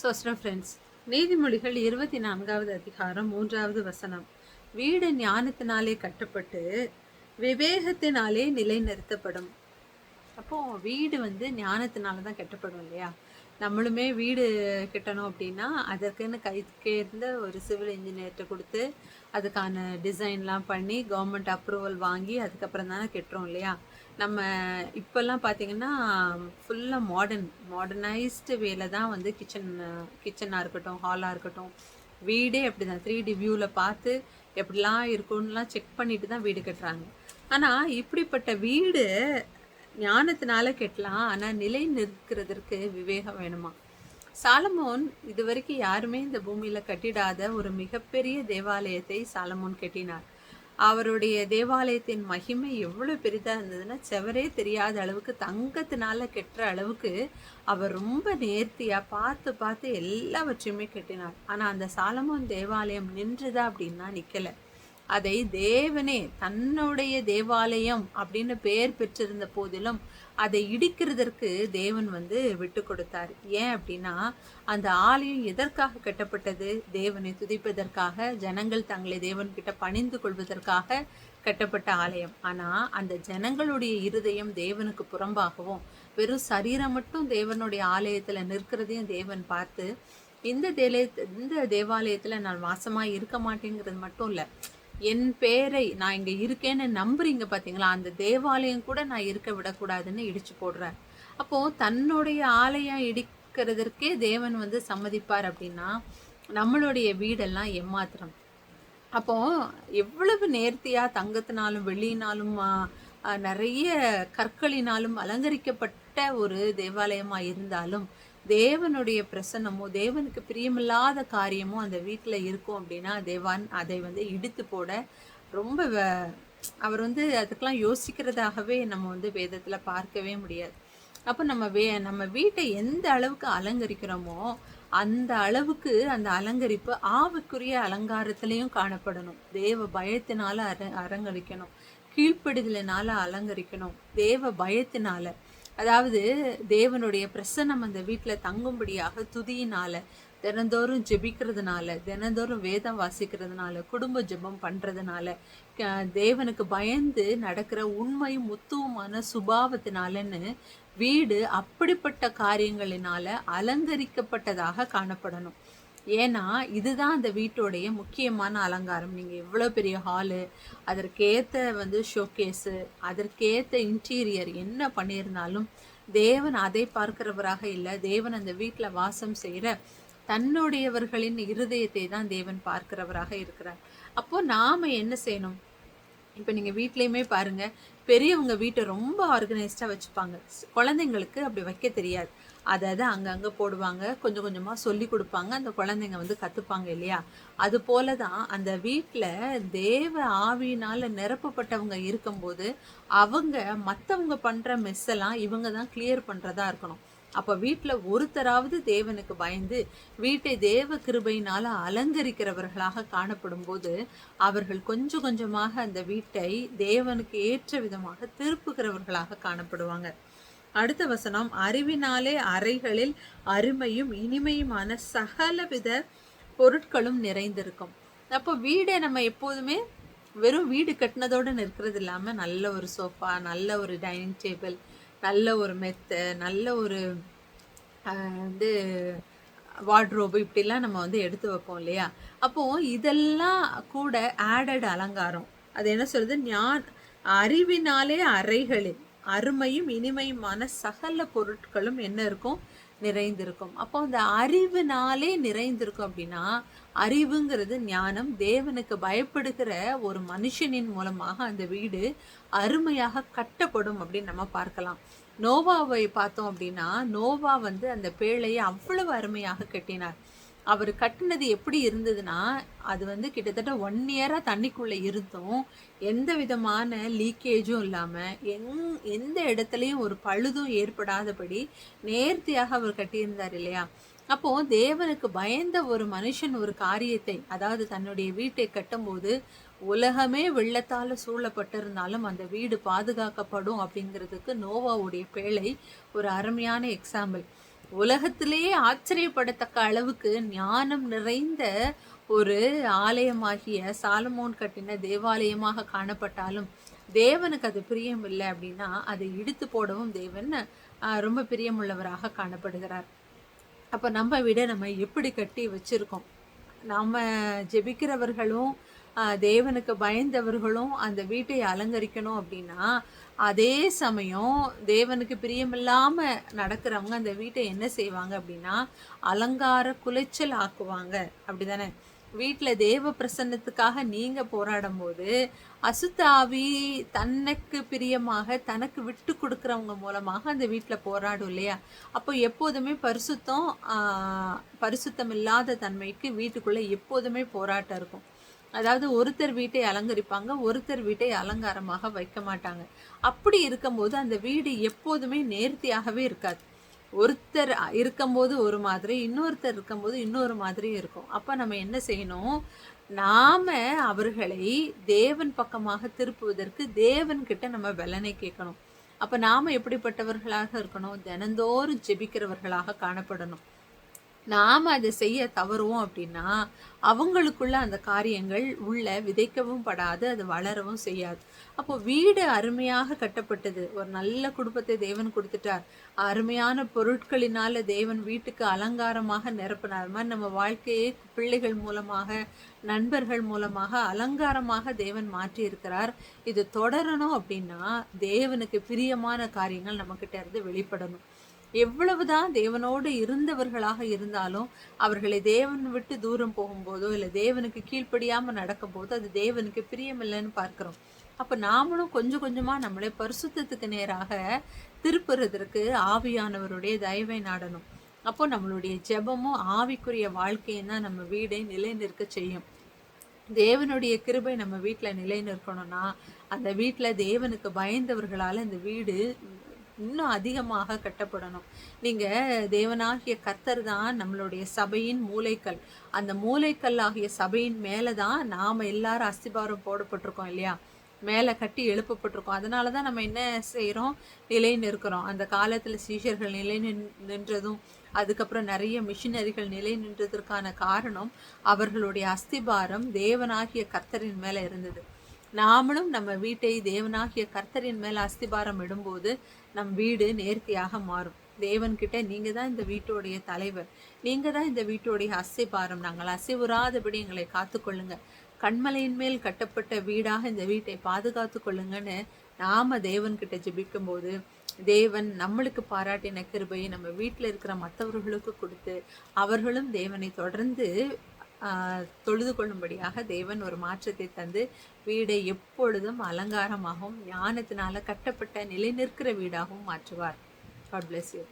சோஸ்டம் friends நீதிமொழிகள் இருபத்தி நான்காவது அதிகாரம் மூன்றாவது வசனம். வீடு ஞானத்தினாலே கட்டப்பட்டு விவேகத்தினாலே நிலைநிறுத்தப்படும். அப்போ வீடு வந்து ஞானத்தினால தான் கட்டப்படும் இல்லையா? நம்மளுமே வீடு கட்டணும் அப்படின்னா அதற்குன்னு கை இருந்த ஒரு சிவில் இன்ஜினியர்கிட்ட கொடுத்து அதுக்கான டிசைன்லாம் பண்ணி கவர்மெண்ட் அப்ரூவல் வாங்கி அதுக்கப்புறம் தானே கட்டுறோம் இல்லையா? நம்ம இப்போல்லாம் பார்த்தீங்கன்னா ஃபுல்லாக மாடர்ன் மாடர்னைஸ்டு வேலை தான் வந்து கிச்சன் கிச்சனாக இருக்கட்டும் ஹாலாக இருக்கட்டும் வீடே அப்படி தான் த்ரீ டி வியூவில் பார்த்து எப்படிலாம் இருக்கும்லாம் செக் பண்ணிட்டு தான் வீடு கட்டுறாங்க. ஆனால் இப்படிப்பட்ட வீடு ஞானத்தினால கெட்டலாம் ஆனால் நிலை நிற்கிறதற்கு விவேகம் வேணுமா? சாலமோன் இது வரைக்கும் யாருமே இந்த பூமியில் கட்டிடாத ஒரு மிகப்பெரிய தேவாலயத்தை சாலமோன் கட்டினார். அவருடைய தேவாலயத்தின் மகிமை எவ்வளோ பெரிதாக இருந்ததுன்னா செவரே தெரியாத அளவுக்கு தங்கத்தினால கெட்டுற அளவுக்கு அவர் ரொம்ப நேர்த்தியாக பார்த்து பார்த்து எல்லாவற்றையுமே கட்டினார். ஆனால் அந்த சாலமோன் தேவாலயம் நின்றுதா அப்படின்னா நிற்கலை அதை தேவனே தன்னுடைய தேவாலயம் அப்படின்னு பெயர் பெற்றிருந்த போதிலும் அதை இடிக்கிறதற்கு தேவன் வந்து விட்டு கொடுத்தார். ஏன் அப்படின்னா அந்த ஆலயம் எதற்காக கட்டப்பட்டது? தேவனை துதிப்பதற்காக ஜனங்கள் தங்களை தேவன்கிட்ட பணிந்து கொள்வதற்காக கட்டப்பட்ட ஆலயம். ஆனால் அந்த ஜனங்களுடைய இருதயம் தேவனுக்கு புறம்பாகவும் வெறும் சரீரம் மட்டும் தேவனுடைய ஆலயத்தில் நிற்கிறதையும் தேவன் பார்த்து இந்த தேலயத்து இந்த தேவாலயத்தில் நான் வாசமாக இருக்க மாட்டேங்கிறது மட்டும் இல்லை என் பேரை நான் இங்கே இருக்கேன்னு நம்புறீங்க பார்த்தீங்களா அந்த தேவாலயம் கூட நான் இருக்க விடக்கூடாதுன்னு இடிச்சு போடுறார் அப்போது தன்னுடைய ஆலயம் இடிக்கிறதற்கே தேவன் வந்து சம்மதிப்பார் அப்படின்னா நம்மளுடைய வீடெல்லாம் எம்மாத்திரம். அப்போ எவ்வளவு நேர்த்தியாக தங்கத்தினாலும் வெள்ளியினாலும் நிறைய கற்களினாலும் அலங்கரிக்கப்பட்ட ஒரு தேவாலயமாக இருந்தாலும் தேவனுடைய பிரசன்னமோ தேவனுக்கு பிரியமில்லாத காரியமோ அந்த வீட்டில் இருக்கும் அப்படின்னா தேவான் அதை வந்து இடித்து போட ரொம்ப அவர் வந்து அதுக்கெல்லாம் யோசிக்கிறதாகவே நம்ம வந்து வேதத்தில் பார்க்கவே முடியாது. அப்போ நம்ம வே நம்ம வீட்டை எந்த அளவுக்கு அலங்கரிக்கிறோமோ அந்த அளவுக்கு அந்த அலங்கரிப்பு ஆவுக்குரிய அலங்காரத்திலையும் காணப்படணும். தேவ பயத்தினால அர அலங்கரிக்கணும். கீழ்ப்படுதலினால அலங்கரிக்கணும். தேவ பயத்தினால. அதாவது தேவனுடைய பிரசன்னம் அந்த வீட்டில் தங்கும்படியாக துதியினால தினந்தோறும் ஜெபிக்கிறதுனால தினந்தோறும் வேதம் வாசிக்கிறதுனால குடும்ப ஜெபம் பண்ணுறதுனால தேவனுக்கு பயந்து நடக்கிற உண்மையும் முத்துவமான சுபாவத்தினாலன்னு வீடு அப்படிப்பட்ட காரியங்களினால அலங்கரிக்கப்பட்டதாக காணப்படணும். ஏன்னா இதுதான் அந்த வீட்டோடைய முக்கியமான அலங்காரம். நீங்கள் எவ்வளோ பெரிய ஹாலு அதற்கேற்ற வந்து ஷோகேஸு அதற்கேற்ற இன்டீரியர் என்ன பண்ணியிருந்தாலும் தேவன் அதை பார்க்கிறவராக இல்லை. தேவன் அந்த வீட்டில் வாசம் செய்கிற தன்னுடையவர்களின் இருதயத்தை தான் தேவன் பார்க்கிறவராக இருக்கிறார். அப்போது நாம் என்ன செய்யணும்? இப்போ நீங்கள் வீட்லேயுமே பாருங்கள் பெரியவங்க வீட்டை ரொம்ப ஆர்கனைஸ்டாக வச்சுப்பாங்க. குழந்தைங்களுக்கு அப்படி வைக்க தெரியாது. அதை அதை அங்கங்கே போடுவாங்க. கொஞ்சம் கொஞ்சமாக சொல்லி கொடுப்பாங்க. அந்த குழந்தைங்க வந்து கற்றுப்பாங்க இல்லையா? அது போல தான் அந்த வீட்டில் தேவ ஆவியினால் நிரப்பப்பட்டவங்க இருக்கும்போது அவங்க மற்றவங்க பண்ணுற மெஸ்ஸெல்லாம் இவங்க தான் கிளியர் பண்ணுறதா இருக்கணும். அப்போ வீட்டில் ஒருத்தராவது தேவனுக்கு பயந்து வீட்டை தேவ கிருபையினால் அலங்கரிக்கிறவர்களாக காணப்படும் போது அவர்கள் கொஞ்சம் கொஞ்சமாக அந்த வீட்டை தேவனுக்கு ஏற்ற விதமாக திருப்புகிறவர்களாக காணப்படுவாங்க. அடுத்த வசனம் அறிவினாலே அறைகளில் அருமையும் இனிமையுமான சகலவித பொருட்களும் நிறைந்திருக்கும். அப்போ வீடை நம்ம எப்போதுமே வெறும் வீடு கட்டினதோடு நிற்கிறது இல்லாமல் நல்ல ஒரு சோஃபா நல்ல ஒரு டைனிங் டேபிள் நல்ல ஒரு மெத்தை நல்ல ஒரு வந்து வார்ட்ரோபு இப்படிலாம் நம்ம வந்து எடுத்து வைப்போம் இல்லையா? அப்போது இதெல்லாம் கூட ஆடட் அலங்காரம். அது என்ன சொல்கிறது ஞான் அறிவினாலே அறைகளில் அருமையும் இனிமையுமான சகல பொருட்களும் என்ன இருக்கும்? நிறைந்திருக்கும். அப்போ அந்த அறிவுனாலே நிறைந்திருக்கும் அப்படின்னா அறிவுங்கிறது ஞானம். தேவனுக்கு பயப்படுகிற ஒரு மனுஷனின் மூலமாக அந்த வீடு அருமையாக கட்டப்படும் அப்படின்னு நம்ம பார்க்கலாம். நோவாவை பார்த்தோம் அப்படின்னா நோவா வந்து அந்த பேழையை அவ்வளவு அருமையாக கட்டினார். அவர் கட்டினது எப்படி இருந்ததுன்னா அது வந்து கிட்டத்தட்ட ஒன் இயராக தண்ணிக்குள்ளே இருந்தும் எந்த விதமான லீக்கேஜும் இல்லாமல் எங் எந்த இடத்துலையும் ஒரு பழுதும் ஏற்படாதபடி நேர்த்தியாக அவர் கட்டியிருந்தார் இல்லையா? அப்போது தேவனுக்கு பயந்த ஒரு மனுஷன் ஒரு காரியத்தை அதாவது தன்னுடைய வீட்டை கட்டும்போது உலகமே வெள்ளத்தால் சூழப்பட்டிருந்தாலும் அந்த வீடு பாதுகாக்கப்படும் அப்படிங்கிறதுக்கு நோவாவுடைய பேழை ஒரு அருமையான எக்ஸாம்பிள் உலகத்திலேயே ஆச்சரியப்படத்தக்க அளவுக்கு ஞானம் நிறைந்த ஒரு ஆலயமாகிய சாலமோன் கட்டின தேவாலயமாக காணப்பட்டாலும் தேவனுக்கு அது பிரியம் இல்லை அப்படின்னா அதை இடித்து போடவும் தேவன் ஆஹ், ரொம்ப பிரியமுள்ளவராக காணப்படுகிறார். அப்போ நம்ம விட நம்ம எப்படி கட்டி வச்சிருக்கோம்? நாம் ஜெபிக்கிறவர்களும் தேவனுக்கு பயந்தவர்களும் அந்த வீட்டை அலங்கரிக்கணும் அப்படின்னா அதே சமயம் தேவனுக்கு பிரியமில்லாமல் நடக்கிறவங்க அந்த வீட்டை என்ன செய்வாங்க அப்படின்னா அலங்கார குலைச்சல் ஆக்குவாங்க. அப்படிதானே? வீட்டில் தேவ பிரசன்னத்துக்காக நீங்கள் போராடும் போது அசுத்தாவி தனக்கு பிரியமாக தனக்கு விட்டு கொடுக்குறவங்க மூலமாக அந்த வீட்டில் போராடும் இல்லையா? அப்போ எப்போதுமே பரிசுத்தம் பரிசுத்தம் இல்லாத தன்மைக்கு வீட்டுக்குள்ளே எப்போதுமே போராட்டம் இருக்கும். அதாவது ஒருத்தர் வீட்டை அலங்கரிப்பாங்க ஒருத்தர் வீட்டை அலங்காரமாக வைக்க மாட்டாங்க. அப்படி இருக்கும்போது அந்த வீடு எப்போதுமே நேர்த்தியாகவே இருக்காது. ஒருத்தர் இருக்கும்போது ஒரு மாதிரி இன்னொருத்தர் இருக்கும்போது இன்னொரு மாதிரி இருக்கும். அப்போ நம்ம என்ன செய்யணும்? நாம் அவர்களை தேவன் பக்கமாக திருப்புவதற்கு தேவன்கிட்ட நம்ம பலனை கேட்கணும். அப்போ நாம் எப்படிப்பட்டவர்களாக இருக்கணும்? தினந்தோறும் ஜெபிக்கிறவர்களாக காணப்படணும். நாம் அதை செய்ய தவறுவோம் அப்படின்னா அவங்களுக்குள்ள அந்த காரியங்கள் உள்ள விதைக்கவும் படாது அது வளரவும் செய்யாது. அப்போ வீடு அருமையாக கட்டப்பட்டது. ஒரு நல்ல குடும்பத்தை தேவன் கொடுத்துட்டார். அருமையான பொருட்களினால தேவன் வீட்டுக்கு அலங்காரமாக நிரப்பினார். மாதிரி நம்ம வாழ்க்கையை பிள்ளைகள் மூலமாக நண்பர்கள் மூலமாக அலங்காரமாக தேவன் மாற்றி இருக்கிறார் இது தொடரணும் அப்படின்னா தேவனுக்கு பிரியமான காரியங்கள் நம்மக்கிட்ட இருந்து வெளிப்படணும். எவ்வளவுதான் தேவனோடு இருந்தவர்களாக இருந்தாலும் அவர்களை தேவன் விட்டு தூரம் போகும்போதோ இல்லை தேவனுக்கு கீழ்ப்படியாமல் நடக்கும்போதோ அது தேவனுக்கு பிரியமில்லைன்னு பார்க்குறோம். அப்போ நாமளும் கொஞ்சம் கொஞ்சமாக நம்மளை பரிசுத்தத்துக்கு நேராக திருப்புறதற்கு ஆவியானவருடைய தயவை நாடணும். அப்போ நம்மளுடைய ஜெபமும் ஆவிக்குரிய வாழ்க்கையும் தான் நம்ம வீடை நிலைநிற்க செய்யும். தேவனுடைய கிருபை நம்ம வீட்டில் நிலை நிற்கணும்னா அந்த வீட்டில் தேவனுக்கு பயந்தவர்களால் இந்த வீடு இன்னும் அதிகமாக கட்டப்படணும். நீங்கள் தேவனாகிய கர்த்தர் தான் நம்மளுடைய சபையின் மூளைக்கல் அந்த மூலைக்கல் ஆகிய சபையின் மேலே தான் நாம் எல்லாரும் அஸ்திபாரம் போடப்பட்டிருக்கோம் இல்லையா? மேலே கட்டி எழுப்பப்பட்டிருக்கோம். அதனால தான் நம்ம என்ன செய்கிறோம் நிலை நிற்கிறோம். அந்த காலத்தில் சீஷர்கள் நிலை நின் நின்றதும் அதுக்கப்புறம் நிறைய மிஷினரிகள் நிலை நின்றதற்கான காரணம் அவர்களுடைய அஸ்திபாரம் தேவனாகிய கர்த்தரின் மேலே இருந்தது. நாமளும் நம்ம வீட்டை தேவனாகிய கர்த்தரின் மேல் அஸ்திபாரம் இடும்போது நம் வீடு நேர்த்தியாக மாறும். தேவன்கிட்ட நீங்கள் தான் இந்த வீட்டோடைய தலைவர். நீங்கள் தான் இந்த வீட்டோடைய அஸ்திபாரம். நாங்கள் அசைவுறாதபடி எங்களை காத்துக்கொள்ளுங்க. கண்மலையின் மேல் கட்டப்பட்ட வீடாக இந்த வீட்டை பாதுகாத்து கொள்ளுங்கன்னு நாம் தேவன்கிட்ட ஜெபிக்கும்போது தேவன் நம்மளுக்கு பாராட்டின கிருபையை நம்ம வீட்டில் இருக்கிற மற்றவர்களுக்கு கொடுத்து அவர்களும் தேவனை தொடர்ந்து தொழுது கொள்ளும்படியாக தேவன் ஒரு மாற்றத்தை தந்து வீடை எப்பொழுதும் அலங்காரமாகவும் ஞானத்தினால கட்டப்பட்ட நிலை நிற்கிற வீடாகவும் மாற்றுவார். God bless you